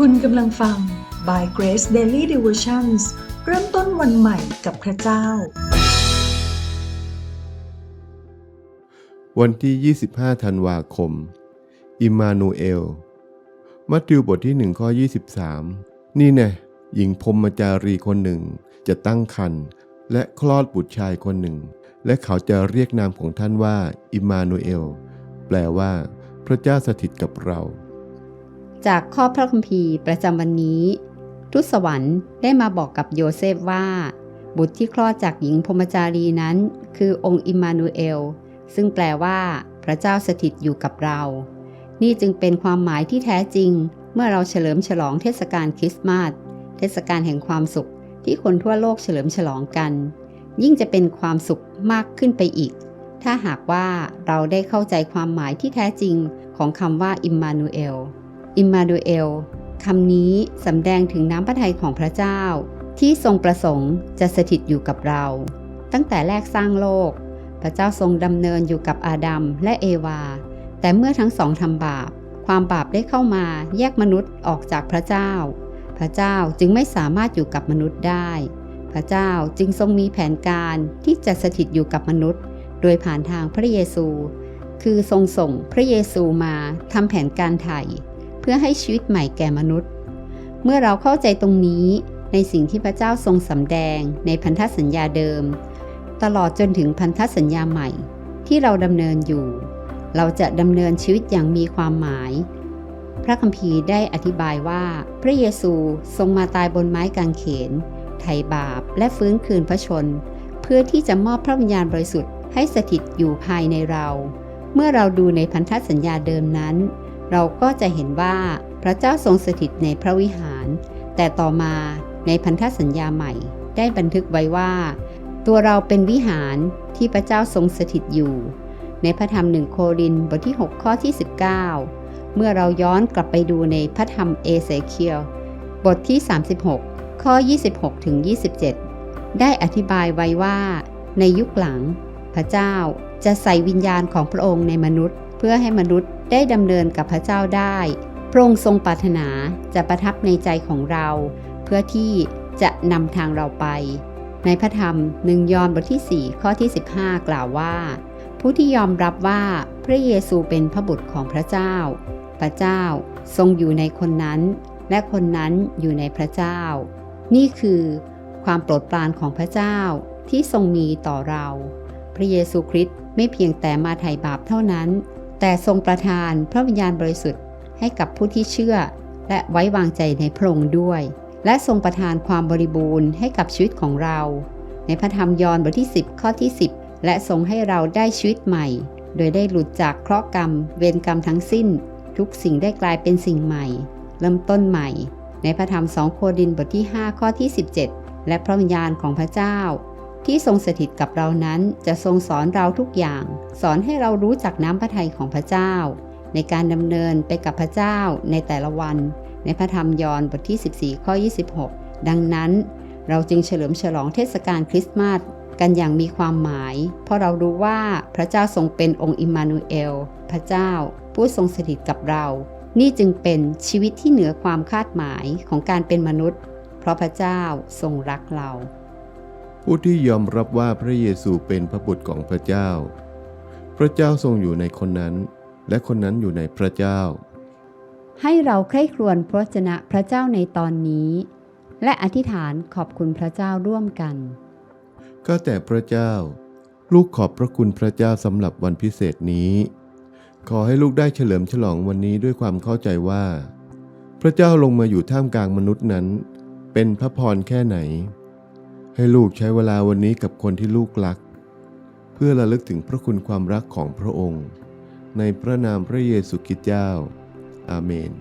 คุณกำลังฟัง By Grace Daily Devotions เริ่มต้นวันใหม่กับพระเจ้า วันที่ 25 ธันวาคม อิมานูเอล มัทธิวบทที่1ข้อ 23 นี่แน่หญิงพรมจารีคนหนึ่งจะตั้งครรภ์และคลอดบุตรชายคนหนึ่ง และเขาจะเรียกนามของท่านว่า อิมานูเอล แปลว่า พระเจ้าสถิตกับเรา จากข้อพระคัมภีร์ประจำวันนี้ทูตสวรรค์ได้มาบอกกับโยเซฟว่า บุตรที่คลอดจากหญิงพมจารีนั้น คือองค์อิมมานูเอล ซึ่งแปลว่า พระเจ้าสถิตอยู่กับเรา นี่จึงเป็นความหมายที่แท้จริง เมื่อเราเฉลิมฉลองเทศกาลคริสต์มาสเทศกาลแห่งความสุขที่คนทั่วโลกเฉลิมฉลองกัน ยิ่งจะเป็นความสุขมากขึ้นไปอีก ถ้าหากว่าเราได้เข้าใจความหมายที่แท้จริงของคำว่าอิมมานูเอล อิมมานูเอลคำนี้สำแดงถึงน้ำพระทัยของพระเจ้า ที่ทรงประสงค์จะสถิตอยู่กับเรา ตั้งแต่แรกสร้างโลก พระเจ้าทรงดำเนินอยู่กับอาดัมและเอวา แต่เมื่อทั้งสองทำบาป ความบาปได้เข้ามาแยกมนุษย์ออกจากพระเจ้า พระเจ้าจึงไม่สามารถอยู่กับมนุษย์ได้ พระเจ้าจึงทรงมีแผนการที่จะสถิตอยู่กับมนุษย์ โดยผ่านทางพระเยซู คือทรงส่งพระเยซูมาทำแผนการไถ่ เพื่อให้ชีวิตใหม่แก่มนุษย์ เมื่อเราเข้าใจตรงนี้ในสิ่งที่พระเจ้าทรงสำแดงในพันธสัญญาเดิม ตลอดจนถึงพันธสัญญาใหม่ที่เราดำเนินอยู่ เราจะดำเนินชีวิตอย่างมีความหมาย พระคัมภีร์ได้อธิบายว่า พระเยซูทรงมาตายบนไม้กางเขน ไถ่บาปและฟื้นคืนพระชน เพื่อที่จะมอบพระวิญญาณบริสุทธิ์ให้สถิตอยู่ภายในเรา เมื่อเราดูในพันธสัญญาเดิมนั้น เราก็จะเห็นว่าพระเจ้าทรงสถิตในพระวิหาร แต่ต่อมาในพันธสัญญาใหม่ ได้บันทึกไว้ว่า ตัวเราเป็นวิหารที่พระเจ้าทรงสถิตอยู่ ในพระธรรมหนึ่งโครินบทที่ 6 ข้อที่ 19 เมื่อเราย้อนกลับไปดูในพระธรรมเอเสเคียลบทที่ 36 ข้อ 26ถึง27 ได้อธิบายไว้ว่า ในยุคหลัง พระเจ้าจะใส่วิญญาณของพระองค์ในมนุษย์ พื่อให้มนุษย์ได้ดำเนินกับพระเจ้าได้พระองค์ทรงปรารถนาจะประทับในใจของเรา เพื่อที่จะนำทางเราไป ในพระธรรมหนึ่งยอห์นบทที่ 4 ข้อที่ 15 กล่าวว่า ผู้ที่ยอมรับว่าพระเยซูเป็นพระบุตรของพระเจ้า พระเจ้าทรงอยู่ในคนนั้น และคนนั้นอยู่ในพระเจ้า นี่คือความโปรดปรานของพระเจ้าที่ทรงมีต่อเรา พระเยซูคริสต์ไม่เพียงแต่มาไถ่บาปเท่านั้น แต่ทรงประทานพระวิญญาณบริสุทธิ์ให้กับผู้ที่เชื่อ และไว้วางใจในพระองค์ด้วย และทรงประทานความบริบูรณ์ให้กับชีวิตของเรา ในพระธรรมยอห์นบทที่ 10 ข้อที่ 10 และทรงให้เราได้ชีวิตใหม่ โดยได้หลุดจากเคราะห์กรรม เวรกรรมทั้งสิ้น ทุกสิ่งได้กลายเป็นสิ่งใหม่ เริ่มต้นใหม่ ในพระธรรมสองโครินบทที่ 5 ข้อที่ 17 และพระวิญญาณของพระเจ้า ที่ทรงสถิตกับเรานั้นจะทรงสอนเราทุกอย่าง สอนให้เรารู้จักน้ำพระทัยของพระเจ้า ในการดำเนินไปกับพระเจ้าในแต่ละวัน ในพระธรรมยอห์นบทที่ 14 ข้อ 26 ดังนั้น เราจึงเฉลิมฉลองเทศกาลคริสต์มาสกันอย่างมีความหมาย เพราะเรารู้ว่าพระเจ้าทรงเป็นองค์อิมมานูเอล พระเจ้า ผู้ทรงสถิตกับเรา นี่จึงเป็นชีวิตที่เหนือความคาดหมายของการเป็นมนุษย์ เพราะพระเจ้าทรงรักเรา ผู้ที่ยอมรับว่าพระเยซูเป็นพระบุตรของพระเจ้า พระเจ้าทรงอยู่ในคนนั้น และคนนั้นอยู่ในพระเจ้า ให้เราใคร่ครวญพระวจนะพระเจ้าในตอนนี้ และอธิษฐานขอบคุณพระเจ้าร่วมกัน ก็แต่พระเจ้า ลูกขอบพระคุณพระเจ้าสำหรับวันพิเศษนี้ ขอให้ลูกได้เฉลิมฉลองวันนี้ด้วยความเข้าใจว่า พระเจ้าลงมาอยู่ท่ามกลางมนุษย์นั้น เป็นพระพรแค่ไหน ให้ลูกใช้เวลาวันนี้กับคนที่ลูกรัก เพื่อระลึกถึงพระคุณความรักของพระองค์ ในพระนามพระเยซูคริสต์เจ้า อาเมน